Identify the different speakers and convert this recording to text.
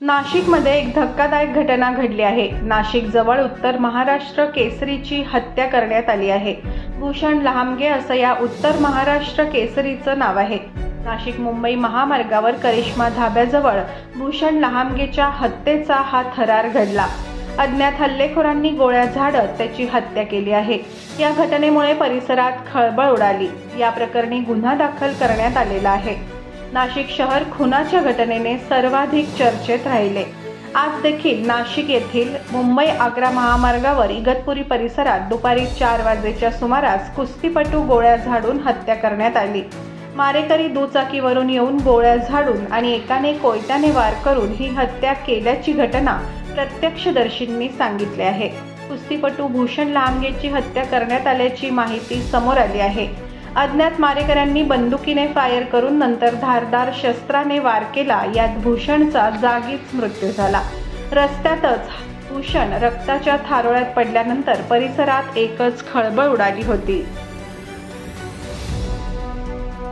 Speaker 1: नाशिकमध्ये एक धक्कादायक घटना घडली आहे. नाशिक जवळ उत्तर महाराष्ट्र केसरीची हत्या करण्यात आली आहे. भूषण लहामगे असं या उत्तर महाराष्ट्र केसरीचं नाव आहे. नाशिक मुंबई महामार्गावर करिश्मा धाब्याजवळ भूषण लहामगेच्या हत्येचा हा थरार घडला. अज्ञात हल्लेखोरांनी गोळ्या झाडत त्याची हत्या केली आहे. या घटनेमुळे परिसरात खळबळ उडाली. या प्रकरणी गुन्हा दाखल करण्यात आलेला आहे. नाशिक शहर खुनाच्या घटनेने सर्वाधिक चर्चेत राहिले. आज देखील नाशिक येथील मुंबई आग्रा महामार्गावर इगतपुरी परिसरात दुपारी चार वाजेच्या सुमारास कुस्तीपटू गोळ्या झाडून हत्या करण्यात आली. मारेकरी दुचाकीवरून येऊन गोळ्या झाडून आणि एकाने कोयत्याने वार करून ही हत्या केल्याची घटना प्रत्यक्षदर्शींनी सांगितले आहे. कुस्तीपटू भूषण लांबगेची हत्या करण्यात आल्याची माहिती समोर आली आहे. अज्ञात मारेकऱ्यांनी बंदुकीने फायर करून नंतर धारदार शस्त्राने वार केला. यात भूषणचा जागीच मृत्यू झाला. रस्त्यातच भूषण रक्ताच्या थारोळ्यात पडल्यानंतर परिसरात एकच खळबळ उडाली होती.